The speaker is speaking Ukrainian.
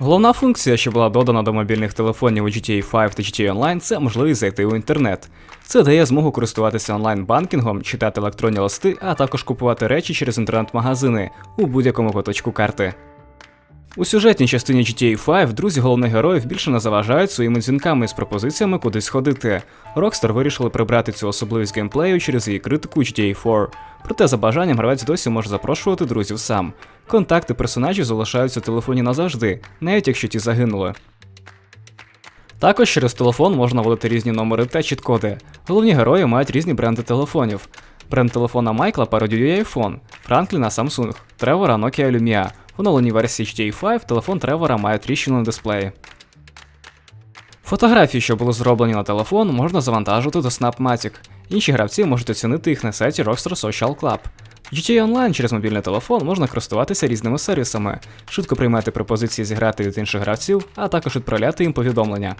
Головна функція, що була додана до мобільних телефонів у GTA 5 та GTA Online, це можливість зайти у інтернет. Це дає змогу користуватися онлайн-банкінгом, читати електронні листи, а також купувати речі через інтернет-магазини у будь-якому куточку карти. У сюжетній частині GTA 5 друзі головних героїв більше не заважають своїми дзвінками з пропозиціями кудись ходити. Rockstar вирішили прибрати цю особливість геймплею через її критику GTA 4. Проте за бажанням гравець досі може запрошувати друзів сам. Контакти персонажів залишаються в телефоні назавжди, навіть якщо ті загинули. Також через телефон можна вводити різні номери та чіткоди. Головні герої мають різні бренди телефонів. Бренд телефона Майкла пародіює iPhone, Франкліна Samsung, Тревора Nokia Lumia. Оновленій версії GTA 5 телефон Тревора має тріщину на дисплеї. Фотографії, що були зроблені на телефон, можна завантажити до Snapmatic. Інші гравці можуть оцінити їх на сайті Rockstar Social Club. GTA Online через мобільний телефон можна користуватися різними сервісами, швидко приймати пропозиції зіграти від інших гравців, а також відправляти їм повідомлення.